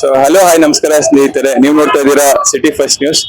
So hello hi ನಮಸ್ಕಾರ ಸ್ನೇಹಿತರೆ. ನೀವು ನೋಡ್ತಾ ಇದ್ದೀರಾ ಸಿಟಿ ಫಸ್ಟ್ ನ್ಯೂಸ್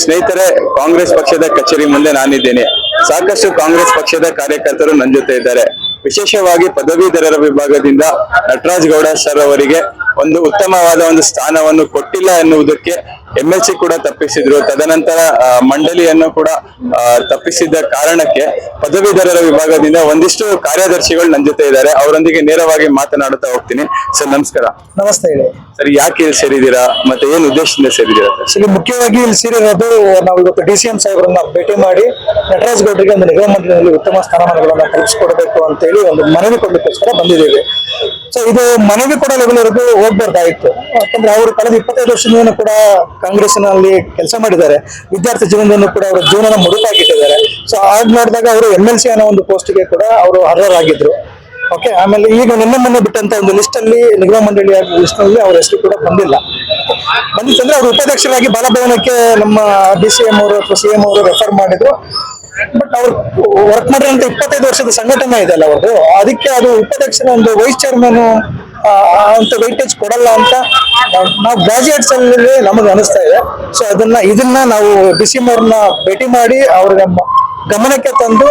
ಸ್ನೇಹಿತರೆ, ಕಾಂಗ್ರೆಸ್ ಪಕ್ಷದ ಕಚೇರಿ ಮುಂದೆ ನಾನಿದ್ದೇನೆ. ಸಾಕಷ್ಟು ಕಾಂಗ್ರೆಸ್ ಪಕ್ಷದ ಕಾರ್ಯಕರ್ತರು ನನ್ನ ಜೊತೆ ಇದ್ದಾರೆ. ವಿಶೇಷವಾಗಿ ಪದವೀಧರರ ವಿಭಾಗದಿಂದ ನಟರಾಜ್ ಗೌಡ ಸರ್ ಅವರಿಗೆ ಒಂದು ಉತ್ತಮವಾದ ಒಂದು ಸ್ಥಾನವನ್ನು ಕೊಟ್ಟಿಲ್ಲ ಎನ್ನುವುದಕ್ಕೆ ಎಂ ಎಲ್ ಸಿ ಕೂಡ ತಪ್ಪಿಸಿದ್ರು. ತದನಂತರ ಆ, ಮಂಡಳಿಯನ್ನು ಕೂಡ ತಪ್ಪಿಸಿದ ತಪ್ಪಿಸಿದ್ದ ಕಾರಣಕ್ಕೆ ಪದವೀಧರರ ವಿಭಾಗದಿಂದ ಒಂದಿಷ್ಟು ಕಾರ್ಯದರ್ಶಿಗಳು ನನ್ನ ಜೊತೆ ಇದ್ದಾರೆ. ಅವರೊಂದಿಗೆ ನೇರವಾಗಿ ಮಾತನಾಡುತ್ತಾ ಹೋಗ್ತೀನಿ. ಸರ್ ನಮಸ್ಕಾರ. ನಮಸ್ತೆ ಹೇಳಿ. ಸರ್ ಯಾಕೆ ಇಲ್ಲಿ ಸೇರಿದ್ದೀರಾ? ಮತ್ತೆ ಏನ್ ಉದ್ದೇಶದಿಂದ ಸೇರಿದ್ದೀರಾ? ಸರ್ ಇಲ್ಲಿ ಮುಖ್ಯವಾಗಿ ಇಲ್ಲಿ ಸೇರಿರೋದು ನಾವು ಇವತ್ತು ಡಿ ಸಿ ಎಂ ಸಾಹೇಬರನ್ನ ಭೇಟಿ ಮಾಡಿ ನಟರಾಜ್ ಗೌಡರಿಗೆ ಒಂದು ನಿಗಮ ಮಂಡಳಿಯಲ್ಲಿ ಉತ್ತಮ ಸ್ಥಾನಮಾನಗಳನ್ನ ಕಲ್ಪಿಸಿಕೊಡಬೇಕು ಅಂತ ಹೇಳಿ ಒಂದು ಮನವಿ ಕೊಡಲಿಕ್ಕೋಸ್ಕರ ಬಂದಿದ್ದೇವೆ. ಸೊ ಇದು ಮನವಿ ಕೂಡ ಲೆವೆಲ್ವರೆಗೂ ಹೋಗ್ಬಾರ್ದಾಯ್ತು ಯಾಕಂದ್ರೆ ಅವರು ಕಳೆದ ಇಪ್ಪತ್ತೈದು ವರ್ಷದಿಂದ ಕೂಡ ಕಾಂಗ್ರೆಸ್ನಲ್ಲಿ ಕೆಲಸ ಮಾಡಿದ್ದಾರೆ. ವಿದ್ಯಾರ್ಥಿ ಜೀವನದಲ್ಲೂ ಕೂಡ ಅವರ ಜೀವನ ಮುಡುಪಾಗಿಟ್ಟಿದ್ದಾರೆ ಸೊ ಆಗ ನೋಡಿದಾಗ ಅವರು ಎಂ ಎಲ್ ಸಿ ಅನ್ನೋ ಒಂದು ಪೋಸ್ಟ್ಗೆ ಕೂಡ ಅವರು ಅರ್ಹರಾಗಿದ್ರು. ಓಕೆ ಆಮೇಲೆ ಈಗ ನಿನ್ನೆ ಮೊನ್ನೆ ಬಿಟ್ಟಂತ ಒಂದು ಲಿಸ್ಟ್ ಅಲ್ಲಿ, ನಿಗಮ ಮಂಡಳಿಯ ಲಿಸ್ಟ್ನಲ್ಲಿ ಅವ್ರ ಹೆಸರು ಕೂಡ ಬಂದಿಲ್ಲ. ಬಂದಿತ್ತಂದ್ರೆ ಅವರು ಉಪಾಧ್ಯಕ್ಷರಾಗಿ ಬಾಲಭವನಕ್ಕೆ ನಮ್ಮ ಡಿ ಸಿ ಎಂ ಅವರು ಅಥವಾ ಸಿ ಎಂ ಅವರು ರೆಫರ್ ಮಾಡಿದ್ರು. ಬಟ್ ಅವ್ರು ವರ್ಕ್ ಮಾಡಿರೋಂಥ ಇಪ್ಪತ್ತೈದು ವರ್ಷದ ಸಂಘಟನೆ ಇದೆ ಅಲ್ಲ ಅವ್ರದ್ದು ಅದಕ್ಕೆ ಅದು ಉಪಾಧ್ಯಕ್ಷರ ಒಂದು ವೈಸ್ ಚೇರ್ಮನ್ ಅಂತ ವೈಟೇಜ್ ಕೊಡಲ್ಲ ಅಂತ ನಾವ್- ಗ್ರಾಜುಯೇಟ್ಸ್ ಅಲ್ಲಿ ನಮಗೆ ಅನಿಸ್ತಾ ಇದೆ. ಸೊ ಅದನ್ನ, ಇದನ್ನ ನಾವು ಡಿ ಭೇಟಿ ಮಾಡಿ ಅವ್ರಿಗೆ ಗಮನಕ್ಕೆ ತಂದು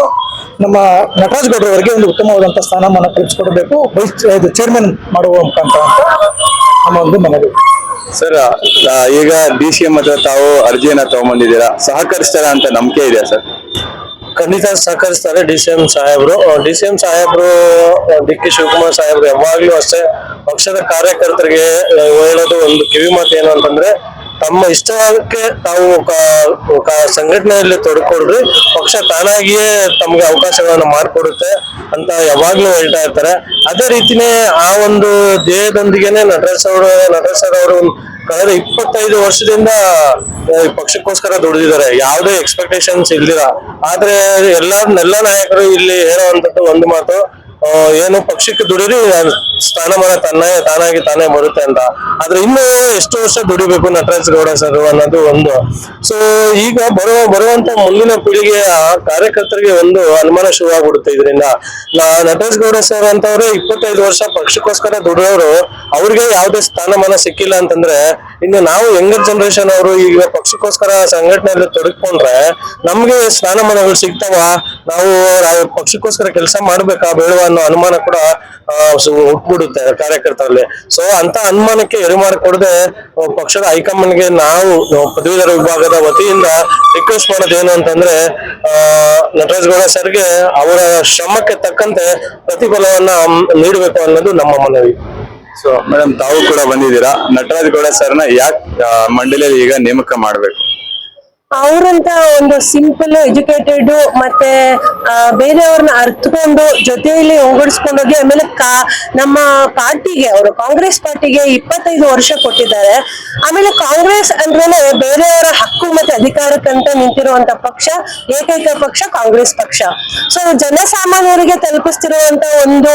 ನಮ್ಮ ನಟರಾಜ್ ಗೌಡ್ರ ಅವರಿಗೆ ಒಂದು ಉತ್ತಮವಾದಂತಹ ಸ್ಥಾನಮಾನ ಕಲ್ಪಿಸಿಕೊಡಬೇಕು. ವೈಸ್ ಚೇರ್ಮನ್ ಮಾಡುವ ಮುಖಾಂತರ ಅಂತ ನಮ್ಮ ಒಂದು ಮನವಿ. ಸರ್ ಈಗ ಡಿ ಸಿ ಎಂ ಹತ್ರ ತಾವು ಅರ್ಜಿಯನ್ನ ತಗೊಂಡ್ಬಂದಿದ್ದೀರಾ ಸಹಕರಿಸ್ತಾರ ಅಂತ ನಂಬಿಕೆ ಇದೆಯಾ ಸರ್ ಖಂಡಿತ ಸಹಕರಿಸ್ತಾರೆ ಡಿ ಸಿ ಎಂ ಸಾಹೇಬ್ರು. ಡಿ ಸಿ ಎಂ ಸಾಹೇಬ್ರು ಡಿ ಕೆ ಶಿವಕುಮಾರ್ ಸಾಹೇಬ್ರು ಯಾವಾಗ್ಲೂ ಅಷ್ಟೇ ಪಕ್ಷದ ಕಾರ್ಯಕರ್ತರಿಗೆ ಹೇಳೋದು ಒಂದು ಕಿವಿ ಮಾತು ಏನು ಅಂತಂದ್ರೆ, ತಮ್ಮ ಇಷ್ಟಕ್ಕೆ ತಾವು ಸಂಘಟನೆಯಲ್ಲಿ ತೊಡ್ಕೊಡ್ರಿ, ಪಕ್ಷ ತಾನಾಗಿಯೇ ತಮ್ಗೆ ಅವಕಾಶಗಳನ್ನ ಮಾಡಿಕೊಡುತ್ತೆ ಅಂತ ಯಾವಾಗ್ಲೂ ಹೇಳ್ತಾ ಇರ್ತಾರೆ. ಅದೇ ರೀತಿನೇ ಆ ಒಂದು ಧ್ಯೇಯದೊಂದಿಗೆನೆ ನಟರಾಜ್ ಅವರು ನಟರಾಜ್ ಸರ್ ಅವರು ಕಳೆದ ಇಪ್ಪತ್ತೈದು ವರ್ಷದಿಂದ ಪಕ್ಷಕ್ಕೋಸ್ಕರ ದುಡಿದಿದ್ದಾರೆ. ಯಾವುದೇ ಎಕ್ಸ್ಪೆಕ್ಟೇಷನ್ಸ್ ಇಲ್ದಿರ ಆದ್ರೆ ಎಲ್ಲ ಎಲ್ಲ ನಾಯಕರು ಇಲ್ಲಿ ಹೇಳುವಂತದ್ದು ಒಂದು ಮಾತು. ಏನು ಪಕ್ಷಕ್ಕೆ ದುಡಿರಿ ಸ್ಥಾನಮಾನ ತನ್ನ, ತಾನಾಗಿ ತಾನೇ ಬರುತ್ತೆ ಅಂತ. ಆದ್ರೆ ಇನ್ನು ಎಷ್ಟು ವರ್ಷ ದುಡಿಬೇಕು ನಟರಾಜ್ ಗೌಡ ಸರ್ ಅನ್ನೋದು ಒಂದು. ಸೊ ಈಗ ಬರುವ, ಬರುವಂತ ಮುಂದಿನ ಪೀಳಿಗೆಯ ಕಾರ್ಯಕರ್ತರಿಗೆ ಒಂದು ಅನುಮಾನ ಶುರುವಾಗ್ಬಿಡುತ್ತೆ ಇದರಿಂದ. ನಾ ನಟರಾಜ್ ಗೌಡ ಸರ್ ಅಂತವ್ರೆ ಇಪ್ಪತ್ತೈದು ವರ್ಷ ಪಕ್ಷಕ್ಕೋಸ್ಕರ ದುಡಿಯೋರು ಅವ್ರಿಗೆ ಯಾವುದೇ ಸ್ಥಾನಮಾನ ಸಿಕ್ಕಿಲ್ಲ ಅಂತಂದ್ರೆ ಇನ್ನು ನಾವು ಯಂಗರ್ ಜನರೇಷನ್ ಅವರು ಈಗ ಪಕ್ಷಕ್ಕೋಸ್ಕರ ಸಂಘಟನೆಯಲ್ಲಿ ತೊಡಗಿಕೊಂಡ್ರೆ ನಮ್ಗೆ ಸ್ಥಾನಮಾನಗಳು ಸಿಗ್ತಾವ, ನಾವು ಪಕ್ಷಕ್ಕೋಸ್ಕರ ಕೆಲಸ ಮಾಡ್ಬೇಕಾ ಬೇಡವಾ ಅನ್ನೋ ಅನುಮಾನ ಕೂಡ ಹುಟ್ಬಿಡುತ್ತೆ ಕಾರ್ಯಕರ್ತರಲ್ಲಿ. ಸೊ ಅಂತ ಅನುಮಾನಕ್ಕೆ ಎಡೆ ಮಾಡಿಕೊಡದೆ ಪಕ್ಷದ ಹೈಕಮಾಂಡ್ಗೆ ನಾವು ಪದವೀಧರ ವಿಭಾಗದ ವತಿಯಿಂದ ರಿಕ್ವೆಸ್ಟ್ ಮಾಡೋದು ಏನು ಅಂತಂದ್ರೆ ನಟರಾಜ್ ಗೌಡ ಸರ್ಗೆ ಅವರ ಶ್ರಮಕ್ಕೆ ತಕ್ಕಂತೆ ಪ್ರತಿಫಲವನ್ನ ನೀಡಬೇಕು ಅನ್ನೋದು ನಮ್ಮ ಮನವಿ. ಸೊ ಮೇಡಮ್ ತಾವು ಕೂಡ ಬಂದಿದ್ದೀರಾ? ನಟರಾಜ್ ಗೌಡ ಸರ್ನ ಯಾಕೆ ಮಂಡಳಿಯಲ್ಲಿ ಈಗ ನೇಮಕ ಮಾಡಬೇಕು? ಅವರಂತ ಒಂದು ಸಿಂಪಲ್ ಎಜುಕೇಟೆಡ್ ಮತ್ತೆ ಬೇರೆಯವ್ರನ್ನ ಅರ್ಥಕೊಂಡು ಜೊತೆಯಲ್ಲಿ ಹೋಗಿ, ಆಮೇಲೆ ನಮ್ಮ ಪಾರ್ಟಿಗೆ ಅವರು, ಕಾಂಗ್ರೆಸ್ ಪಾರ್ಟಿಗೆ ಇಪ್ಪತ್ತೈದು ವರ್ಷ ಕೊಟ್ಟಿದ್ದಾರೆ. ಆಮೇಲೆ ಕಾಂಗ್ರೆಸ್ ಅಂದ್ರೇನೆ ಬೇರೆಯವರ ಮತ್ತೆ ಅಧಿಕಾರಕ್ಕಂತ ನಿಂತಿರುವಂತ ಪಕ್ಷ, ಏಕೈಕ ಪಕ್ಷ, ಕಾಂಗ್ರೆಸ್ ಪಕ್ಷ. ಸೊ ಜನಸಾಮಾನ್ಯರಿಗೆ ತಲುಪಿಸ್ತಿರುವಂತ ಒಂದು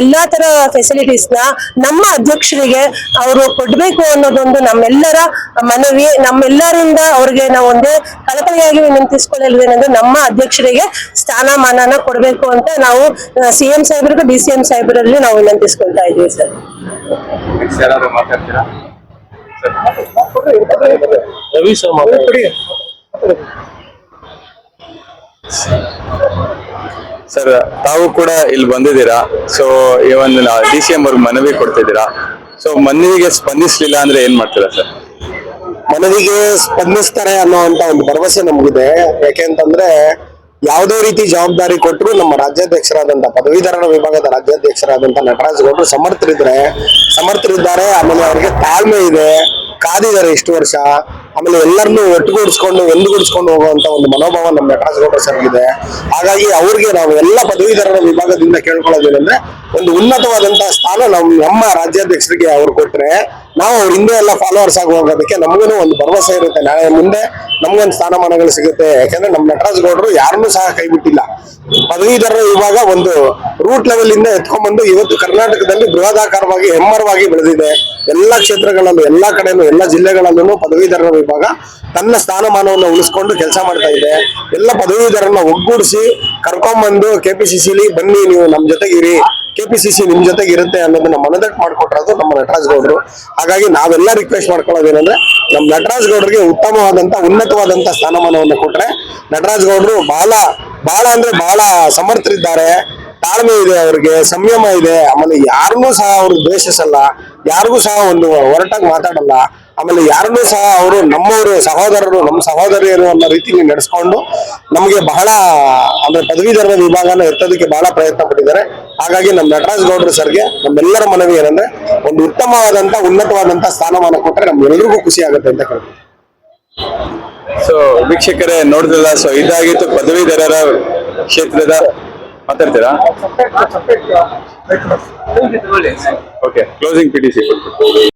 ಎಲ್ಲಾ ತರ ಫೆಸಿಲಿಟೀಸ್ನ ನಮ್ಮ ಅಧ್ಯಕ್ಷರಿಗೆ ಅವರು ಕೊಡ್ಬೇಕು ಅನ್ನೋದೊಂದು ನಮ್ಮೆಲ್ಲರ ಮನವಿ, ನಮ್ಮೆಲ್ಲರಿಂದ ಅವ್ರಿಗೆ ನಾವು ಒಂದೇ ಕಳಕಳಿಯಾಗಿ ವಿನಂತಿಸ್ಕೊಳ್ಳಲ್ವೇನೆಂದ್ರೆ ನಮ್ಮ ಅಧ್ಯಕ್ಷರಿಗೆ ಸ್ಥಾನಮಾನನ ಕೊಡ್ಬೇಕು ಅಂತ ನಾವು ಸಿ ಎಂ ಸಾಹೇಬ್ರಿಗೂ ಡಿ ಸಿ ಎಂ ಸಾಹೇಬರಲ್ಲಿ ನಾವು ವಿನಂತಿಸ್ಕೊಳ್ತಾ ಇದ್ದೀವಿ, ಸರ್. ರವಿ ಸರ್ ಮಾತಾಡಿ. ಸರ್ ತಾವು ಕೂಡ ಇಲ್ಲಿ ಬಂದಿದ್ದೀರಾ? ಸೊ ಈ ಒಂದು ಡಿ ಸಿ ಎಂ ಅವ್ರಿಗೆ ಮನವಿ ಕೊಡ್ತಿದ್ದೀರಾ? ಸೊ ಮನವಿಗೆ ಸ್ಪಂದಿಸ್ಲಿಲ್ಲ ಅಂದ್ರೆ ಏನ್ ಮಾಡ್ತೀರಾ ಸರ್? ಮನವಿಗೆ ಸ್ಪಂದಿಸ್ತಾರೆ ಅನ್ನೋಂತ ಒಂದು ಭರವಸೆ ನಮಗಿದೆ. ಯಾಕೆಂತಂದ್ರೆ ಯಾವುದೇ ರೀತಿ ಜವಾಬ್ದಾರಿ ಕೊಟ್ಟರು ನಮ್ಮ ರಾಜ್ಯಾಧ್ಯಕ್ಷರಾದಂಥ ಪದವೀಧರರ ವಿಭಾಗದ ರಾಜ್ಯಾಧ್ಯಕ್ಷರಾದಂತಹ ನಟರಾಜ್ ಗೌಡರು ಸಮರ್ಥರಿದ್ರೆ, ಸಮರ್ಥರಿದ್ದಾರೆ, ಆಮೇಲೆ ಅವರಿಗೆ ತಾಳ್ಮೆ ಇದೆ, ಕಾದಿದ್ದಾರೆ ಇಷ್ಟು ವರ್ಷ, ಆಮೇಲೆ ಎಲ್ಲರನ್ನೂ ಒಟ್ಟುಗೂಡಿಸ್ಕೊಂಡು, ಒಂದುಗೂಡಿಸ್ಕೊಂಡು ಹೋಗುವಂತ ಒಂದು ಮನೋಭಾವ ನಮ್ಮ ನಟರಾಜ್ ಗೌಡ ಸರ್ಗಿದೆ ಹಾಗಾಗಿ ಅವ್ರಿಗೆ ನಾವು ಎಲ್ಲ ಪದವೀಧರರ ವಿಭಾಗದಿಂದ ಕೇಳ್ಕೊಳ್ಳೋದೇನೆಂದ್ರೆ ಒಂದು ಉನ್ನತವಾದಂತಹ ಸ್ಥಾನ ನಾವು ನಮ್ಮ ರಾಜ್ಯಾಧ್ಯಕ್ಷರಿಗೆ ಅವ್ರು ಕೊಟ್ರೆ ನಾವು ಅವ್ರ ಹಿಂದೆ ಎಲ್ಲ ಫಾಲೋವರ್ಸ್ ಆಗಿ ಹೋಗೋದಕ್ಕೆ ನಮಗೂ ಒಂದು ಭರವಸೆ ಇರುತ್ತೆ. ನಾಳೆ ಮುಂದೆ ನಮ್ಗೊಂದು ಸ್ಥಾನಮಾನಗಳು ಸಿಗುತ್ತೆ. ಯಾಕಂದ್ರೆ ನಮ್ಮ ನಟರಾಜ್ ಗೌಡರು ಯಾರನ್ನು ಸಹ ಕೈ ಬಿಟ್ಟಿಲ್ಲ. ಪದವೀಧರರ ವಿಭಾಗ ಒಂದು ರೂಟ್ ಲೆವೆಲ್ ಇಂದ ಎತ್ಕೊಂಡ್ಬಂದು ಇವತ್ತು ಕರ್ನಾಟಕದಲ್ಲಿ ಬೃಹದಾಕಾರವಾಗಿ, ಹೆಮ್ಮರವಾಗಿ ಬೆಳೆದಿದೆ. ಎಲ್ಲಾ ಕ್ಷೇತ್ರಗಳಲ್ಲೂ, ಎಲ್ಲಾ ಕಡೆನೂ ಎಲ್ಲಾ ಜಿಲ್ಲೆಗಳಲ್ಲೂ ಪದವೀಧರರ ವಿಭಾಗ ತನ್ನ ಸ್ಥಾನಮಾನವನ್ನು ಉಳಿಸ್ಕೊಂಡು ಕೆಲಸ ಮಾಡ್ತಾ ಇದೆ. ಎಲ್ಲ ಪದವೀಧರನ್ನ ಒಗ್ಗೂಡಿಸಿ ಕರ್ಕೊಂಡ್ಬಂದು ಕೆಪಿಸಿಸಿಲಿ ಬನ್ನಿ, ನೀವು ನಮ್ಮ ಜೊತೆಗಿರಿ. ಕೆಪಿಸಿಸಿ ನಿಮ್ ಜೊತೆಗೆ ಇರುತ್ತೆ ಅನ್ನೋದನ್ನ ಮನದಟ್ಟು ಮಾಡ್ಕೊಟ್ರದು ನಮ್ಮ ನಟರಾಜ್ ಗೌಡ್ರು. ಹಾಗಾಗಿ ನಾವೆಲ್ಲ ರಿಕ್ವೆಸ್ಟ್ ಮಾಡ್ಕೊಳ್ಳೋದೇನಂದ್ರೆ ನಮ್ಮ ನಟರಾಜ್ ಗೌಡ್ರಿಗೆ ಉತ್ತಮವಾದಂತ, ಉನ್ನತವಾದಂತ ಸ್ಥಾನಮಾನವನ್ನು ಕೊಟ್ರೆ, ನಟರಾಜ್ ಗೌಡ್ರು ಬಹಳ ಬಹಳ ಅಂದ್ರೆ ಬಹಳ ಸಮರ್ಥರಿದ್ದಾರೆ. ತಾಳ್ಮೆ ಇದೆ ಅವ್ರಿಗೆ, ಸಂಯಮ ಇದೆ. ಆಮೇಲೆ ಯಾರಿಗೂ ಸಹ ಅವ್ರಿಗೆ ದ್ವೇಷಿಸಲ್ಲ. ಯಾರಿಗೂ ಸಹ ಒಂದು ಹೊರಟಾಗಿ ಮಾತಾಡಲ್ಲ. ಆಮೇಲೆ ಯಾರನ್ನೂ ಸಹ ಅವರು ನಮ್ಮವರು ಸಹೋದರರು ನಮ್ಮ ಸಹೋದರಿಯರು ಅನ್ನೋ ರೀತಿಯಲ್ಲಿ ನಡೆಸ್ಕೊಂಡು ನಮಗೆ ಬಹಳ ಅಂದ್ರೆ ಪದವೀಧರ ವಿಭಾಗನ ಎತ್ತೋದಕ್ಕೆ ಬಹಳ ಪ್ರಯತ್ನ ಪಟ್ಟಿದ್ದಾರೆ. ಹಾಗಾಗಿ ನಮ್ಮ ನಟರಾಜ್ ಗೌಡ್ರು ಸರ್ಗೆ ನಮ್ಮೆಲ್ಲರ ಮನವಿ ಏನಂದ್ರೆ ಒಂದು ಉತ್ತಮವಾದಂತ ಉನ್ನತವಾದಂತ ಸ್ಥಾನಮಾನ ಕೊಟ್ಟರೆ ನಮ್ಗೆಲ್ರಿಗೂ ಖುಷಿ ಆಗುತ್ತೆ ಅಂತ ಕೇಳ್ತೀನಿ ಸೊ ವೀಕ್ಷಕರೇ ನೋಡಿದ್ರಲ್ಲ ಸೊ ಇದಾಗಿತ್ತು ಪದವೀಧರರ ಕ್ಷೇತ್ರದ ಮಾತಾಡ್ತೀರಾ? Okay closing P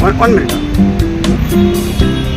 one, one minute